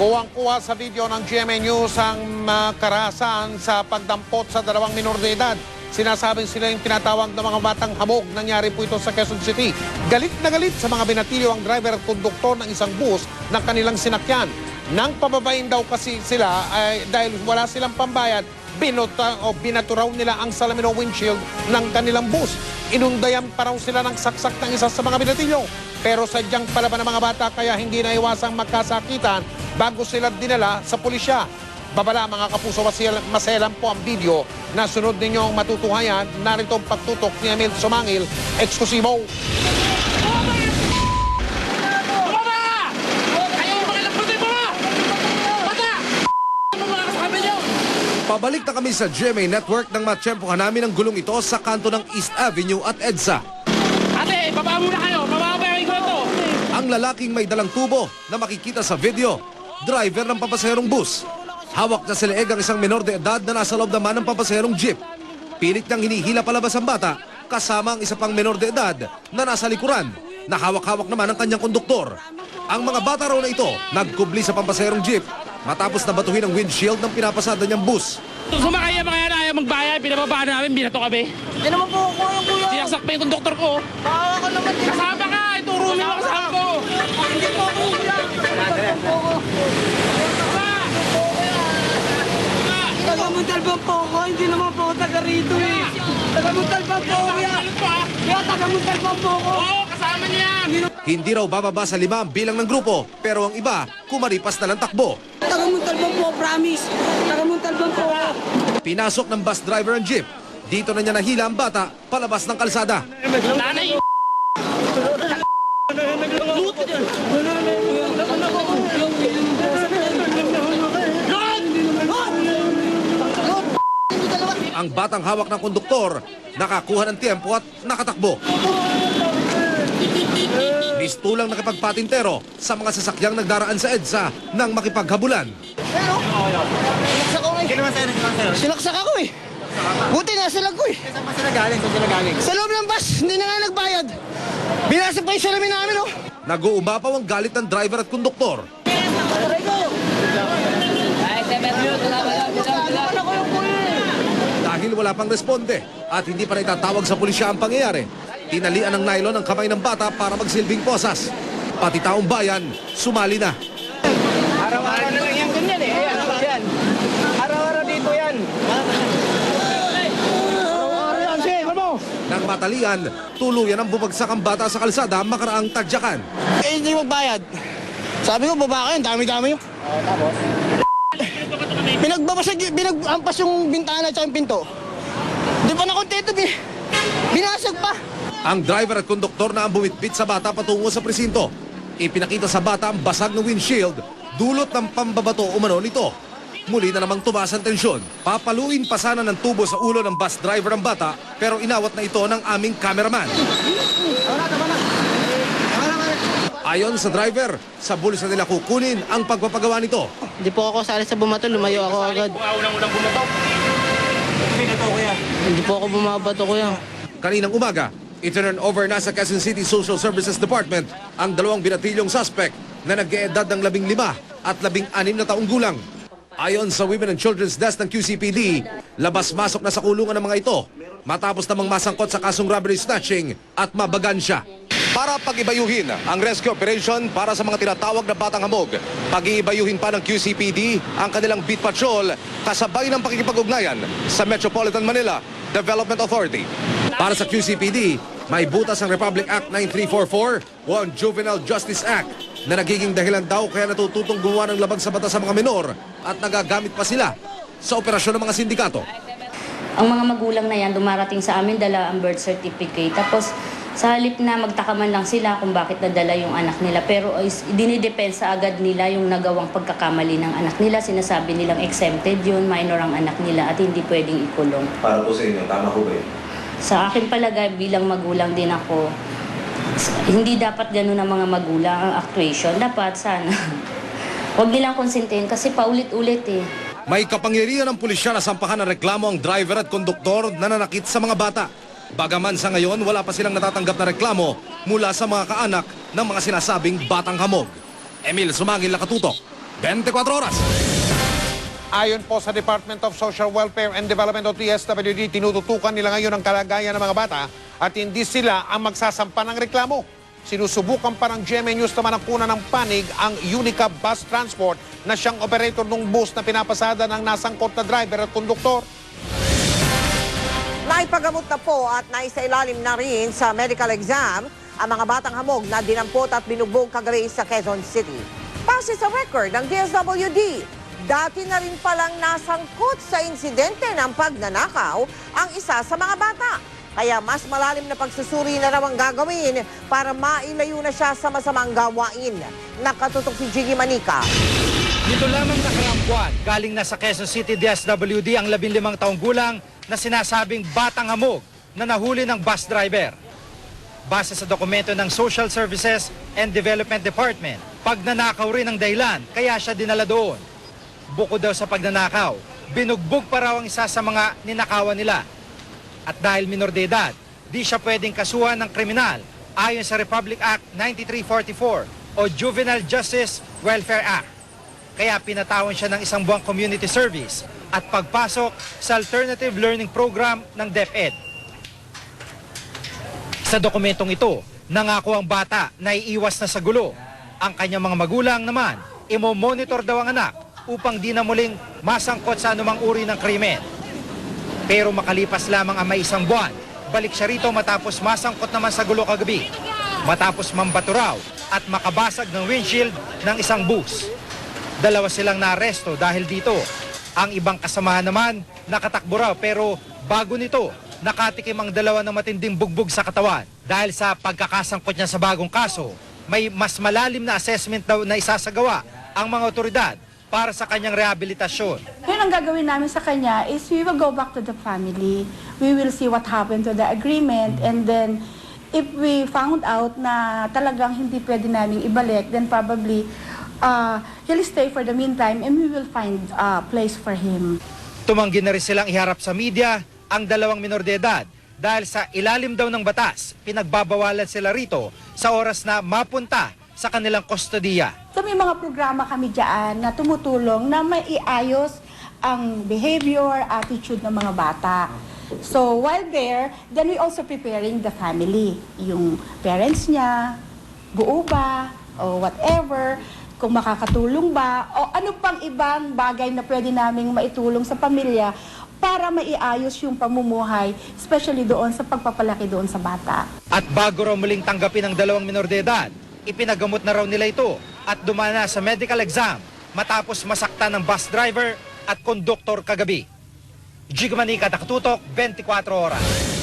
Kuwang-kuha sa video ng GMA News ang uh, karahasan sa pagdampot sa dalawang minor de edad. Sinasabing sila yung tinatawag ng mga batang hamog. Nangyari po ito sa Quezon City. Galit na galit sa mga binatilyo ang driver at konduktor ng isang bus ng kanilang sinakyan. Nang pababain daw kasi sila ay dahil wala silang pambayad, binuta o binaturaw nila ang salamin o windshield ng kanilang bus. Inundayan pa raw sila ng saksak ng isa sa mga binatilyo. Pero sadyang palaban ng mga bata kaya hindi na iwasang magkasakitan bago sila dinala sa pulisya. Babala mga kapuso, masel- maselan po ang video na sunod ninyong matutuhayan. Narito ang pagtutok ni Emil Sumangil, eksklusibo. Pabalik na kami sa GMA Network nang matsyempohan namin ang gulong ito sa kanto ng East Avenue at EDSA. Ate, baba muna kayo! Baba ito? Ang lalaking may dalang tubo na makikita sa video, driver ng pampaserong bus. Hawak na sa leeg ang isang menor de edad na nasa loob naman ng pampaserong jeep. Pilit niyang hinihila palabas ang bata kasama ang isa pang menor de edad na nasa likuran na hawak-hawak naman ang kanyang konduktor. Ang mga bata raw na ito nagkubli sa pampaserong jeep matapos na batuhin ang windshield ng pinapasada niyang bus. Sumakay yan mga yan, ayaw magbayad. Pinababa namin, binato kami. Hindi naman po ako yung kuya. Sinaksak pa yung konduktor ko. Bawa ka naman. Kasama ka! Ituro mo yung kasama ko! Hindi po ako kuya. Hindi po ako. Taga Montalban po ako. Hindi naman po ako taga rito eh. Po. Kaya taga po. Oo, kasama niya yan! Hindi raw bababa sa lima ang bilang ng grupo pero ang iba kumaripas na lang takbo. Taga po, promise. Taga po ako. Pinasok ng bus driver ang jeep. Dito na niya nahila ang bata palabas ng kalsada. Nanay Ang batang hawak ng konduktor nakakuha ng tiempo at nakatakbo. Mistulang nakipagpatintero sa mga sasakyang nagdaraan sa EDSA nang makipaghabulan. Sinaksak ako eh. Sinaksak ako eh. Buti nasa lag ko eh. Saan ba sila galing? Saan sila galing? Sa loob ng bus, hindi na nga nagbayad. Binasag pa yung salamin namin oh. Nag-uumapaw ang galit ng driver at konduktor. Aray ko. Ano ko yung kuya eh. Dahil wala pang responde at hindi pa itatawag sa pulisya ang pangyayari, tinalian ng nylon ang kamay ng bata para magsilbing posas. Pati taong bayan, sumali na. Araw-araw na lang yan ganyan eh. Ayan, yan. Araw-araw dito yan. Araw-araw yan, sige, ano mo? Nang matalian, tuluyan ang bumagsak ang bata sa kalsada makaraang tadyakan. Eh, hindi magbayad. Sabi ko, baba kayo, dami-dami yun. Pinagbabasag, binagampas yung bintana at yung pinto. Di pa na kontento, bin, binasag pa. Ang driver at konduktor na ang bumitbit sa bata patungo sa presinto. Ipinakita sa bata ang basag ng windshield, dulot ng pambabato umano nito. Muli na namang tumaas ang tensyon. Papaluin pa sana ng tubo sa ulo ng bus driver ang bata, pero inawat na ito ng aming cameraman. Ayon sa driver, sa bulsa nila kukunin ang pagpapagawa nito. Hindi po ako sali sa bumato, lumayo ako agad. unang-unang bumato. Pinato ko yan. Hindi po ako bumabato, kuya. Kaninang umaga, itinurn over na sa Quezon City Social Services Department ang dalawang binatilyong suspect na nag-eedad ng labing lima at labing anim na taong gulang. Ayon sa Women and Children's Desk ng QCPD, labas-masok na sa kulungan ng mga ito matapos namang masangkot sa kasong robbery snatching at mabagan siya. Para pag-ibayuhin ang rescue operation para sa mga tinatawag na batang hamog, pag-iibayuhin pa ng QCPD ang kanilang beat patrol kasabay ng pakikipag-ugnayan sa Metropolitan Manila Development Authority. Para sa QCPD, may butas ang Republic Act 9344 o ang Juvenile Justice Act na nagiging dahilan daw kaya natututong gumawa ng labag sa batas sa mga menor at nagagamit pa sila sa operasyon ng mga sindikato. ang mga magulang na yan dumarating sa amin dala ang birth certificate tapos sa halip na magtaka man lang sila kung bakit nadala yung anak nila pero is, dinidepensa agad nila yung nagawang pagkakamali ng anak nila sinasabi nilang exempted yun minor ang anak nila at hindi pwedeng ikulong Para po sa inyo, tama po ba yun? sa akin palagay bilang magulang din ako hindi dapat ganun ang mga magulang ang actuation dapat sana Huwag nilang konsintihin kasi paulit-ulit eh. May kapangyarihan ng pulisya na sampahan ng reklamo ang driver at konduktor na nanakit sa mga bata. Bagaman sa ngayon, wala pa silang natatanggap na reklamo mula sa mga kaanak ng mga sinasabing batang hamog. Emil Sumangil Nakatutok, 24 oras. Ayon po sa Department of Social Welfare and Development o DSWD, tinututukan nila ngayon ang kalagayan ng mga bata at hindi sila ang magsasampa ng reklamo. Sinusubukan pa ng GMA News naman ang puna ng panig ang Unica Bus Transport na siyang operator ng bus na pinapasada ng nasangkot na driver at konduktor. Naipagamot na po at naisailalim na rin sa medical exam ang mga batang hamog na dinampot at binugbog kagabi sa Quezon City. Base sa record ng DSWD, dati na rin palang nasangkot sa insidente ng pagnanakaw ang isa sa mga bata. Kaya mas malalim na pagsusuri na raw ang gagawin para mailayo na siya sa masamang gawain. Nakatutok si Jiggy Manika. Dito lamang nakaraang buwan, galing na sa Quezon City DSWD ang 15 taong gulang na sinasabing batang hamog na nahuli ng bus driver. Base sa dokumento ng Social Services and Development Department, pagnanakaw rin ang dahilan kaya siya dinala doon. Bukod daw sa pagnanakaw, binugbog pa raw ang isa sa mga ninakawan nila. At dahil minor de edad, di siya pwedeng kasuhan ng kriminal ayon sa Republic Act 9344 o Juvenile Justice Welfare Act. Kaya pinatawan siya ng isang buwang community service at pagpasok sa alternative learning program ng DepEd. Sa dokumentong ito, nangako ang bata na iiwas na sa gulo. Ang kanyang mga magulang naman, imo-monitor daw ang anak upang di na muling masangkot sa anumang uri ng krimen. Pero makalipas lamang ang may isang buwan, balik siya rito matapos masangkot naman sa gulo kagabi. Matapos mambato raw at makabasag ng windshield ng isang bus. Dalawa silang naaresto dahil dito. Ang ibang kasamahan naman nakatakbo raw pero bago nito nakatikim ang dalawa ng matinding bugbog sa katawan. Dahil sa pagkakasangkot niya sa bagong kaso, may mas malalim na assessment daw na isasagawa ang mga otoridad para sa kanyang rehabilitasyon. Ngayon ang gagawin namin sa kanya is we will go back to the family. We will see what happened to the agreement and then if we found out na talagang hindi pwede namin ibalik, then probably uh, he'll stay for the meantime and we will find a place for him. Tumanggi na rin silang iharap sa media ang dalawang minor de edad dahil sa ilalim daw ng batas, pinagbabawalan sila rito sa oras na mapunta sa kanilang kustodiya. So may mga programa kami dyan na tumutulong na maiayos ang behavior, attitude ng mga bata. So while there, then we also preparing the family. Yung parents niya, buo ba, o whatever, kung makakatulong ba, o ano pang ibang bagay na pwede naming maitulong sa pamilya para maiayos yung pamumuhay, especially doon sa pagpapalaki doon sa bata. At bago raw muling tanggapin ang dalawang minor de edad, ipinagamot na raw nila ito at dumana sa medical exam matapos masaktan ng bus driver at konduktor kagabi. Jigmanika Takatutok, 24 oras.